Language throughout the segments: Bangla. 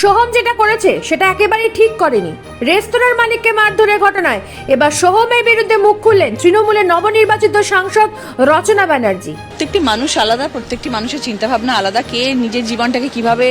সোহম যেটা করেছে, সেটা একেবারেই ঠিক করেনি। রেস্তোরাঁর মালিককে মারধরের ঘটনায় এবার সোহমের বিরুদ্ধে মুখ খুললেন তৃণমূলের নবনির্বাচিত সাংসদ রচনা ব্যানার্জি। প্রত্যেকটি মানুষ আলাদা, প্রত্যেকটি মানুষের চিন্তা ভাবনা আলাদা, কে নিজের জীবনটাকে কীভাবে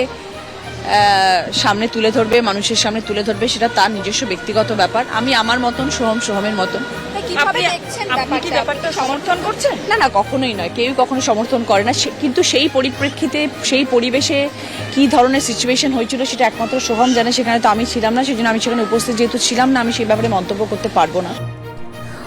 সামনে তুলে ধরবে মানুষের সামনে তুলে ধরবে সেটা তার নিজস্ব ব্যক্তিগত ব্যাপার। আমি আমার মতন সোহম সোহমের মতন। কীভাবে দেখছেন আপনি কি ব্যাপারটা? ব্যাপারটা সমর্থন করছেন? না না কখনোই নয়। কেউ কখনো সমর্থন করে না। সে- কিন্তু সেই পরিপ্রেক্ষিতে সেই পরিবেশে কি ধরনের সিচুয়েশন হয়েছিল সেটা একমাত্র সোহম জানে। সেখানে তো আমি ছিলাম না সেই জন্য আমি সেখানে উপস্থিত। যেহেতু ছিলাম না আমি সেই ব্যাপারে মন্তব্য করতে পারব না।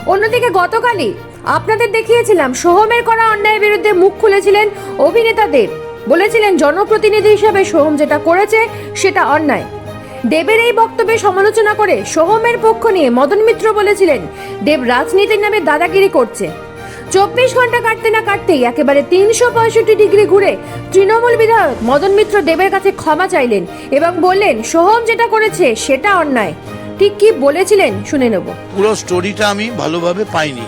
অন্যদিকে গতকালই আপনাদের দেখিয়েছিলাম সোহমের করা অন্যায়ের বিরুদ্ধে মুখ খুলেছিলেন অভিনেতা দেব বলেছিলেন জনপ্রতিনিধি হিসেবে সোহম যেটা করেছে, সেটা অন্যায়। দেবের এই বক্তব্যে সমালোচনা করে সোহমের পক্ষ নিয়ে মদন মিত্র বলেছিলেন, দেব রাজনীতির নামে দাদাগিরি করছে। চব্বিশ ঘণ্টা কাটতে না কাটতেই একেবারে তিনশো পঁয়ষট্টি ডিগ্রি ঘুরে তৃণমূল বিধায়ক মদন মিত্র দেবের কাছে ক্ষমা চাইলেন এবং বললেন, সোহম যেটা করেছে, সেটা অন্যায়। ঠিক কি বলেছিলেন, শুনে নেব। পুরো স্টোরিটা আমি ভালোভাবে পাইনি।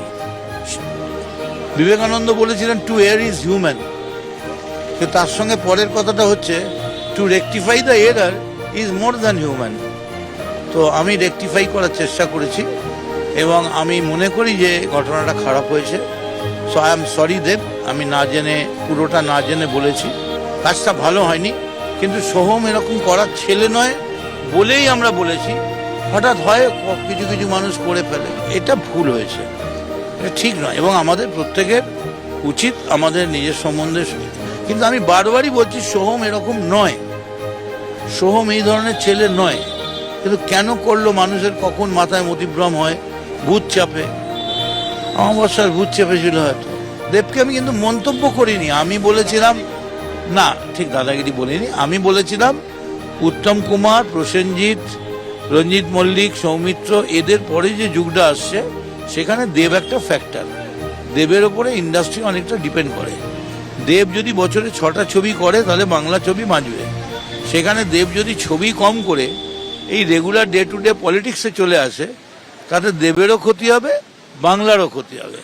বিবেকানন্দ বলেছিলেন টু এয়ার ইজ হিউম্যান তার সঙ্গে পরের কথাটা হচ্ছে to rectify the error is more than human তো আমি রেকটিফাই করার চেষ্টা করেছি এবং আমি মনে করি যে ঘটনাটা খারাপ হয়েছে। So I am sorry Dev আমি না জেনে, পুরোটা না জেনে বলেছি। কাজটা ভালো হয়নি, কিন্তু সোহম এরকম করার ছেলে নয় বলেই আমরা বলেছি। হঠাৎ হয় কিছু কিছু মানুষ করে ফেলে। এটা ভুল হয়েছে। এটা ঠিক নয় এবং আমাদের প্রত্যেকের উচিত আমাদের নিজের সম্বন্ধে কিন্তু আমি বারবারই বলছি, সোহম এরকম নয়। সোহম এই ধরনের ছেলে নয়। কিন্তু কেন করল মানুষের? কখন মাথায় মতিভ্রম হয়? ভূত চাপে। অমাবস্যার ভূত চেপেছিল হয়তো। দেবকে আমি কিন্তু মন্তব্য করিনি। আমি বলেছিলাম, না, ঠিক দাদাগিরি বলিনি। আমি বলেছিলাম, উত্তম কুমার, প্রসেনজিৎ, রঞ্জিত মল্লিক, সৌমিত্র, এদের পরে যে যুগটা আসছে, সেখানে দেব একটা ফ্যাক্টর দেবের ওপরে ইন্ডাস্ট্রি অনেকটা ডিপেন্ড করে। দেব যদি বছরে ছটা ছবি করে, তাহলে বাংলা ছবি বাঁচবে। সেখানে দেব যদি ছবি কম করে, এই রেগুলার ডে টু ডে পলিটিক্সে চলে আসে, তাতে দেবেরও ক্ষতি হবে, বাংলারও ক্ষতি হবে।